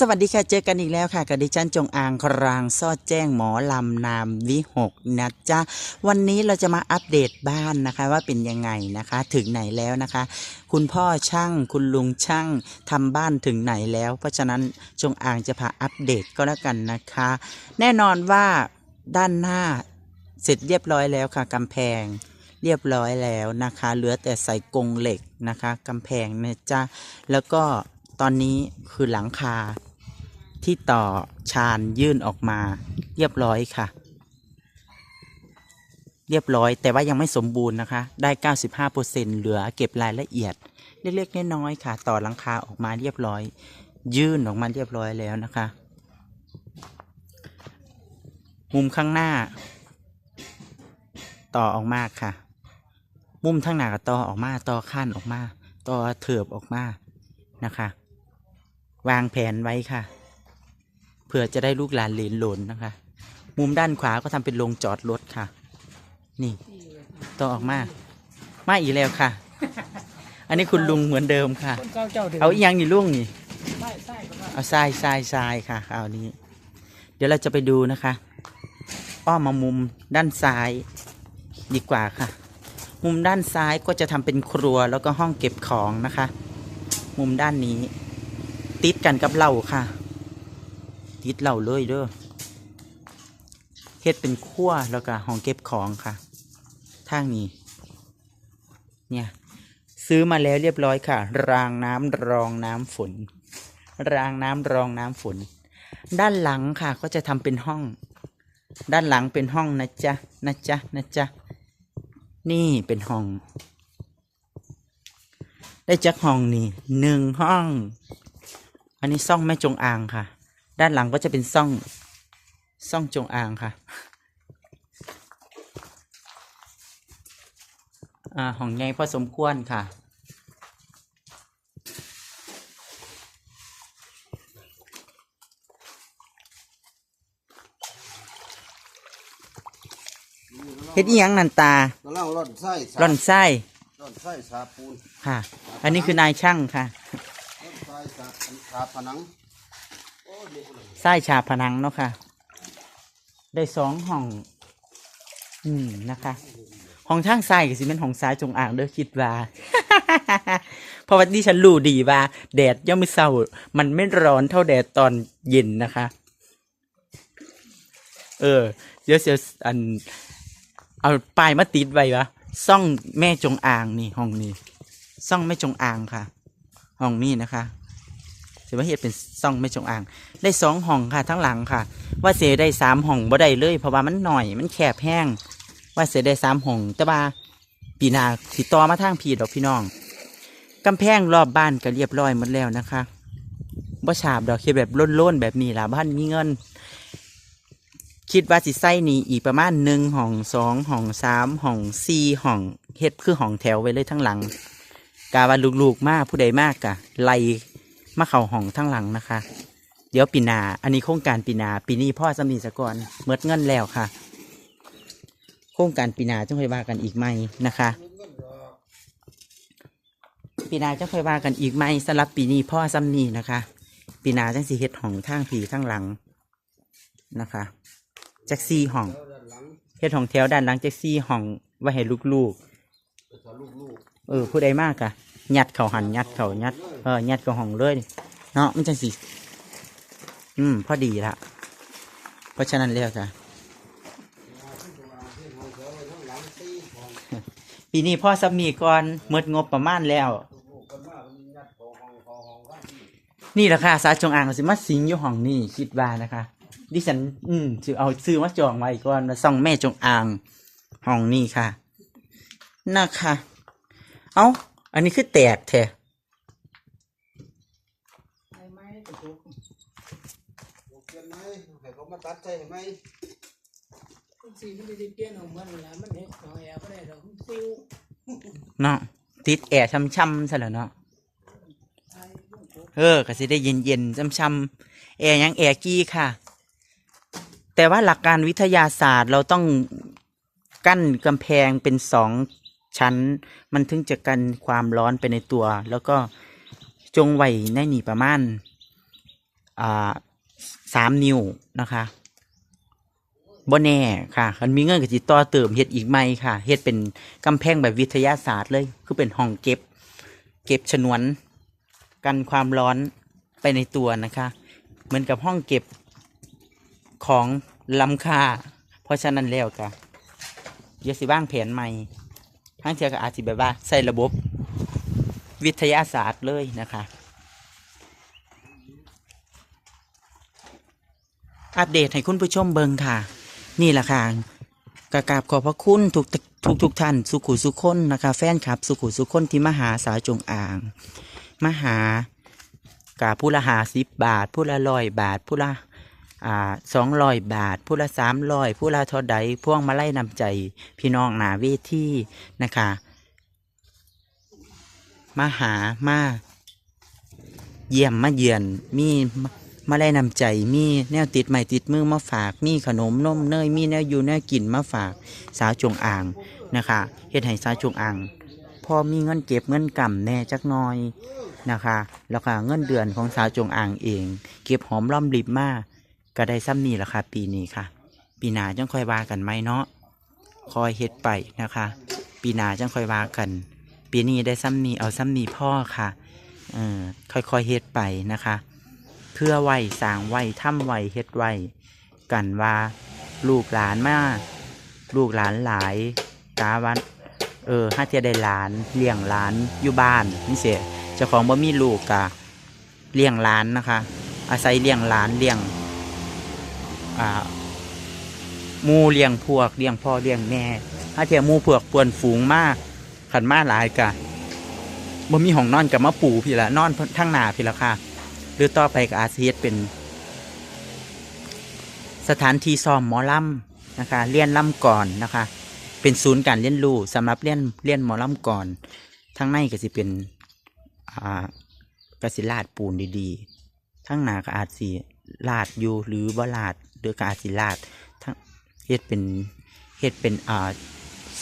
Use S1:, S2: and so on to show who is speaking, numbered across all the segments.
S1: สวัสดีค่ะ เจอกันอีกแล้วค่ะกับดิฉันจงอางครางซอดแจ้งหมอลำนามวิหกนะจ๊ะวันนี้เราจะมาอัปเดตบ้านนะคะว่าเป็นยังไงนะคะ ถึงไหนแล้วนะคะ คุณพ่อช่าง คุณลุงช่างทำบ้านถึงไหนแล้ว เพราะฉะนั้นจงอางจะพาอัปเดตก็แล้วกันนะคะ แน่นอนว่าด้านหน้าเสร็จเรียบร้อยแล้วค่ะกำแพงเรียบร้อยแล้วนะคะ เหลือแต่ใส่กรงเหล็กนะคะกำแพงนะจ๊ะแล้วก็ ตอนนี้คือหลังคาที่ต่อชานยื่นออกมาเรียบร้อยค่ะ เรียบร้อยแต่ว่ายังไม่สมบูรณ์นะคะ ได้ 95%เหลือเก็บรายละเอียด เล็กๆน้อยๆค่ะ ต่อหลังคาออกมาเรียบร้อย ยื่นออกมาเรียบร้อยแล้วนะคะ มุมข้างหน้า ต่อออกมาค่ะ มุมทั้งหน้ากต่อออกมา ต่อขั้นออกมา ต่อเถิบออกมานะคะ วางแผนไว้ค่ะเพื่อจะได้ลูกหลานเหลนหลนนะคะ มุมด้านขวาก็ทำเป็นโรงจอดรถค่ะ นี่ต่อออกมา มาอีกแล้วค่ะ อันนี้คุณลุงเหมือนเดิมค่ะ
S2: คนเก่าเจ้าเดิม
S1: เอาอีกอยังนี่ลุงนี่
S2: ใช่ใช่ก็ว่า
S1: เอาทรายทรายทรายค่ะเอานี้ เดี๋ยวเราจะไปดูนะคะ อ้อมมามุมด้านซ้ายดีกว่าค่ะ มุมด้านซ้ายก็จะทำเป็นครัวแล้วก็ห้องเก็บของนะคะ มุมด้านนี้ ติดกันกับเราค่ะ ติดเราเลยเด้อเฮ็ดเป็นครัวแล้วก็ห้องเก็บของค่ะ ทางนี้ เนี่ยซื้อมาแล้วเรียบร้อยค่ะ รางน้ำรองน้ำฝน รางน้ำรองน้ำฝน ด้านหลังค่ะ ก็จะทำเป็นห้อง ด้านหลังเป็นห้องนะจ๊ะนะจ๊ะนะจ๊ะนี่เป็นห้อง ได้จักห้องนี่หนึ่งห้อง อันนี้ซ่องแม่จงอางค่ะ ด้านหลังก็จะเป็นซ่องซ่องจงอางค่ะอ่าห้องใหญ่พอสมควรค่ะเฮ็ดอีหยังนันตา
S3: กำลังร่อนไส้สา
S1: ร่อนไส้
S3: ร่อนไส้สาปูน
S1: ค่ะ อันนี้คือนายช่างค่ะ
S3: ไส้สาผนังโอ้เด็กเลย
S1: ไส้ฉาบผนังเนาะค่ะ ได้สองห้อง อืมนะคะห้องทางซ้ายก็สิเป็นห้องซ้ายจงอ่างเด้อคิดว่า เพราะว่าที่ฉันรู้ดีว่า แดดย่อมไม่เศร้า มันไม่ร้อนเท่าแดดตอนเย็นนะคะ เออเดี๋ยวเสียอัน เอาป้ายมาติดไว้วะซ่องแม่จงอ่างนี่ห้องนี้ ซ่องแม่จงอ่างค่ะ ห้องนี้นะคะ ถือว่าเฮ็ดเป็นซ่องแม่จงอ่าง ได้สองห้องค่ะทั้งหลังค่ะ ว่าเสียได้สามห้องบ่ได้เลย เพราะว่ามันหน่อยมันแคบแห้งว่าเสียได้สามห้องแต่ว่าปีนาสิต่อมาทางพีดอกพี่น้องกำแพงรอบบ้านก็เรียบร้อยหมดแล้วนะคะบ่ฉาบดอกเฮ็ดแบบล้นๆแบบนี้ล่ะบ้านมีเงิน คิดว่าสิใส่นี่อีกประมาณหนึ่งห้องสองห้องสามห้องสี่ห้องเฮ็ดคือห้องแถวไว้เลยทั้งหลัง กาว่าลูกๆมากผู้ใดมากกะไล่ มาเข้าห้องทั้งหลังนะคะ เดี๋ยวปีนาอันนี้โครงการปีนาปีนี้พ่อสำนีสก่อนเมิดเงินแล้วค่ะ โครงการปีนาจะค่อยว่ากันอีกไหมนะคะปีนาจะค่อยว่ากันอีกไหมสำหรับปีนี้พ่อสำนีนะคะปีนาจังสีเฮ็ดห้องทางผีข้งหลังนะคะแจักซี่ห้องเฮ็ดห้องแถวด้านหลังแจักซี่ห้องไว้ให้ลูก
S3: ลูก
S1: ๆเออผู้ใดมากกะ ยัดเขาหันยัดเขายัดเออยัดเขาห้องเลยเนาะมันจังสีอืมพอดีละเพราะฉะนั้นแล้วจ้ะปีนี้พ่อสับมีก่อนเมดงบประมาณแล้ว
S3: นี่
S1: แหละค่ะสาจงอ่างสิมาสิงอยู่ห้องนี้คิดว่านะคะดิฉัน อืมสิเอาซื้อมาจองไว้ก่อนมาส่องแม่จงอ่างห้องนี้ค่ะนะคะ เอา อันนี้คือแตกแท้
S2: ไอ้ไม้กระตุก
S3: ลูกเปลี่ยนไหมให้เขามาตัดใจเห็นไหม
S2: ทุกสิ่งมันจะได้เปลี่ยนของมันละมันเห็นของแอร์ก็ได้ดอกมันซิว
S1: เนาะติดแอร์ช่ำๆซะแล้วเนาะ
S2: ไอ้ลูกโป๊ะ
S1: เออก็สิได้เย็นๆช่ำๆแอร์ยังแอร์กี้ค่ะ แต่ว่าหลักการวิทยาศาสตร์เราต้องกั้นกำแพงเป็นสอง ชั้น มันถึงจะกันความร้อนไปในตัว แล้วก็จงไวในหนีประมาณอ่าสามนิ้วนะคะบ่แน่ค่ะคันมีเงินก็สิตต่อเติมเฮ็ดอีกไหมค่ะเฮ็ดเป็นกำแพงแบบวิทยาศาสตร์เลย คือเป็นห้องเก็บ เก็บฉนวน กันความร้อนไปในตัวนะคะ เหมือนกับห้องเก็บของล้ำค่า เพราะฉะนั้นแล้วก็เดี๋ยวสิบ้างแผนใหม่ ทั้งเทียก็อาจจะแบบว่าใส่ระบบวิทยาศาสตร์เลยนะคะ อัปเดตให้คุณผู้ชมเบิงค่ะ นี่แหละค่ะกราบขอบพระคุณทุกทุกทุกท่านสุขุสุขคนนะคะ แฟนคลับ สุขุสุขคนที่มหาสาวจงอ่าง มหากาผู้ละหาสิบบาท ผู้ละร้อยบาท ผู้ละ อ่าสองร้อยบาท ผู้ละสามร้อยผู้ละเท่าใดพ่วงมาไล่นำใจ พี่น้องหนาเวทีนะคะ มาหามาเยี่ยมมาเยือนมีมาไล่นำใจมีแนวติดใหม่ติดมือมาฝาก มีขนมนมเนยมีแนวอยู่แนวกินมาฝาก สาวจงอ่างนะคะเฮ็ดให้สาวจงอ่างพอมีเงินเก็บเงินกำแน่จักน้อยนะคะ แล้วก็เงินเดือนของสาวจงอ่างเอง เก็บหอมรอมริบมาก ก็ได้ซ้ำนี่แหละค่ะ ปีนี้ค่ะ ปีหน้าจังค่อยว่ากันไหมเนาะคอยเฮ็ดไปนะคะ ปีหน้าจังค่อยว่ากัน ปีนี้ได้ซ้ำนี่เอาซ้ำนี่พ่อค่ะเออค่อยๆเฮ็ดไปนะคะ เพื่อไว้สางไว้ำไว้เฮ็ดไว้กันว่าลูกหลานมาลูกหลานหลายกาวันเออห้าเทียได้หลานเลี้ยงหลานอยู่บ้านนี่เสียเจ้าของบ่มีลูกกะเลี้ยงหลานนะคะ อาศัยเลี้ยงหลานเลี้ยง อ่ามูเลี้ยงพวกเลี้ยงพ่อเลี้ยงแม่ห้าเทียมูพวกปวนฝูงมากขันมาหลายกะบ่มีห้องนอนกับมาปูพี่ละนอนทั้งหนาพี่ละค่ะ หรือต่อไปก็อาเฮ็ดเป็น สถานที่ซ้อมหมอลำนะคะเรียนลำก่อนนะคะ เป็นศูนย์การเรียนรู้สำหรับเรียนเรียนหมอลำก่อนทั้งในก็สิเป็นอ่ากสิลาดปูนดีๆ ทั้งหนาก็อาจสิ ลาดอยู่หรือบ่ลาดหรือก็อาสิลาดทั้งเฮ็ดเป็นเฮ็ดเป็นอ่า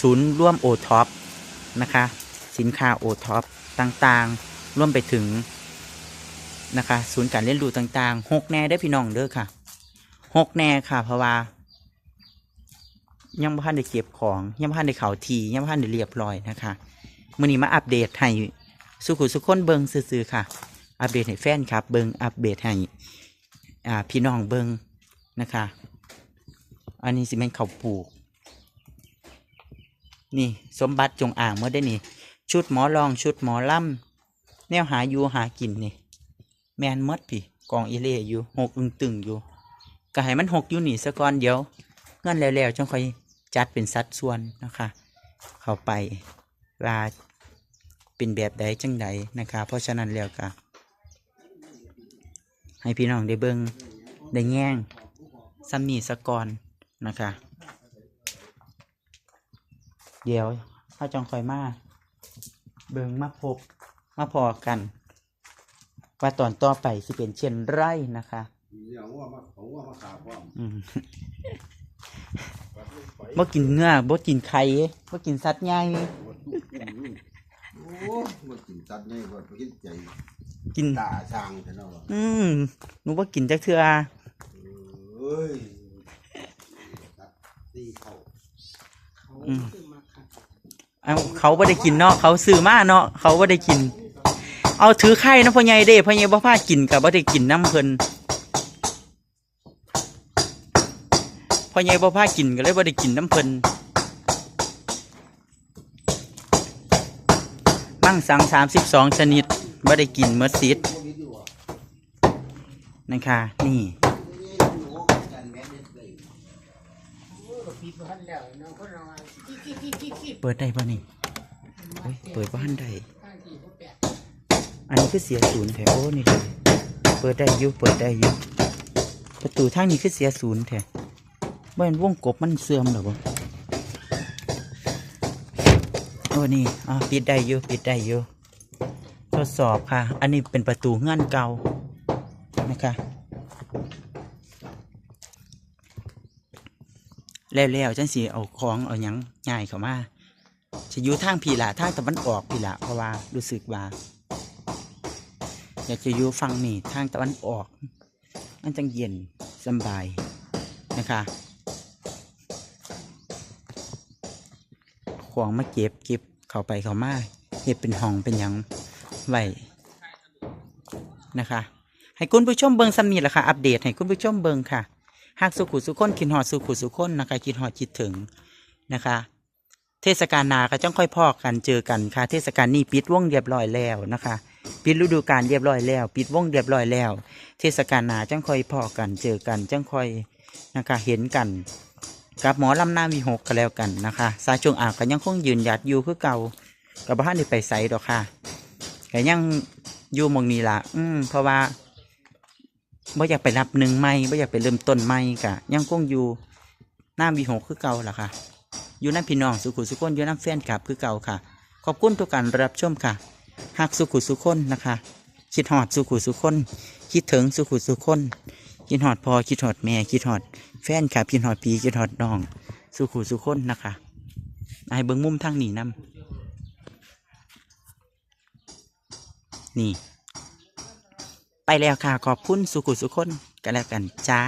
S1: ศูนย์ร่วมโอท็อปนะคะ สินค้าโอท็อปต่างๆ ร่วมไปถึงนะคะศูนย์การเรียนรู้ต่างๆหกแน่ได้พี่น้องเด้อค่ะหกแน่ค่ะ เพราะว่ายังบ่ทันได้เก็บของยังบ่ทันได้เข่าทียังบ่ทันได้เรียบร้อยนะคะมื้อนี้มาอัปเดตให้สุขุสุขคนเบิงซื่อๆค่ะ อัปเดตให้แฟนครับ เบิงอัปเดตให้ อ่าพี่น้องเบิงนะคะ อันนี้สิแม่นเขาปลูก นี่สมบัติจงอ่างเมื่อได้นี่ ชุดหมอลองชุดหมอล่ำแนวหาอยู่หากินนี่ แมนมดพี่กองอีเล่อยู่หกอึงตึงอยู่ก็ให้มันหกอยู่นี่ซะก่อนเดี๋ยวเงินแล้วๆจังค่อยจัดเป็นสัดส่วนนะคะ เข้าไปว่าเป็นแบบใดจังใดนะคะ เพราะฉะนั้นแล้วก็ ให้พี่น้องได้เบิงได้แง่งซ้ำนี่สะกอนนะคะ เดี๋ยวถ้าจังคอยมา เบิงมาพบมาพอกัน ว่าตอนต่อไปสิเป็นเช่นไรนะคะ
S3: เนี่ยว่ามาเขาว่ามาขาบว่า
S1: อืมบ่กินเนื้อบ่กินไข่บ่กินสัตว์ใหญ่
S3: โอ้มากินสัตว์นี่บ่กินใจ
S1: กิน
S3: ตาช่างแต่เนาะ
S1: อืมหนูบ่กินจักเทื่อ
S3: เอ้ยตัดตีเขา
S2: เขาคือมาขัด
S1: เอาเขาบ่ได้กินเนาะเขาซื้อมาเนาะเขาบ่ได้กิน เอาถือไข่นะพ่อใหญ่เด้พ่อใหญ่บ่พากินก็บ่ได้กินน้ำเพิ่นพ่อใหญ่บ่พากินก็เลยบ่ได้กินน้ำเพิ่นมั่งสัง32ชนิด บ่ได้กินเมดซิดนะคะนี่
S2: เปิ
S1: ดได้ป่ะนี่เปิดบ้านได้อันนี้คือเสียศูนย์แถวโอ้นี่เลยเปิดได้อยู่เปิดได้อยู่ประตูทางนี้คือเสียศูนย์แถวบ้านวงกบมันเสื่อมหรอบ่โอ้นี่อ่าปิดได้อยู่ปิดได้อยู่ ดสอบค่ะ อันนี้เป็นประตูเงื่อนเก่านะคะแล้วๆจังสีเอาของเอาหยังง่ายเข้ามาจะอยู่ทางพีละทางตะวันออกพีละเพราะว่ารู้สึกว่าอยากจะอยู่ฝั่งนี้ทางตะวันออกมันจังเย็นสบายนะคะขวางมาเก็บเก็บเข้าไปเข้ามาเห็ดเป็นห้องเป็นหยัง ไว้นะคะ ให้คุณผู้ชมเบิงสำนีแหละค่ะ อัปเดตให้คุณผู้ชมเบิงค่ะ หากสุขุสุขคนคิดหอดสุขุสุขคนนะคะคิดหอดคิดถึงนะคะ เทศกาลนาก็จ้องค่อยพอกันเจอกันค่ะ เทศกาลนี้ปิดวงเรียบร้อยแล้วนะคะ ปิดฤดูกาลเรียบร้อยแล้ว ปิดวงเรียบร้อยแล้ว เทศกาลนาจังค่อยพอกันเจอกันจังค่อยนะคะเห็นกันกับหมอลำหน้ามีหกก็แล้วกันนะคะสายจงอาก็ยังคงยืนหยัดอยู่คือเก่ากับบ้านได้ไปใส่ดอกค่ะ ก็ยังอยู่มองนี้ละอืมเพราะว่าบ่อยากไปนับหนึ่งไม่บ่อยากไปเริ่มต้นไม่กะยังคงอยู่หน้ามีหกคือเก่าล่ะค่ะ อยู่น้ำพี่น้องสุขุสุขคนอยู่น้ำแฟนคลับคือเก่าค่ะ ขอบคุณทุกการรับชมค่ะหักสุขุสุขคนนะคะ คิดหอดสุขุสุขคน คิดถึงสุขุสุขคน คิดหอดพอคิดหอดแม่คิดหอด แฟนคลับคิดหอดปีคิดหอดน้อง สุขุสุขคนนะคะไอ้เบิ้งมุมทางหนี้นํ นี่ ไปแล้วค่ะ ขอบคุณสุขุสุขคนกันแล้วกันจ้า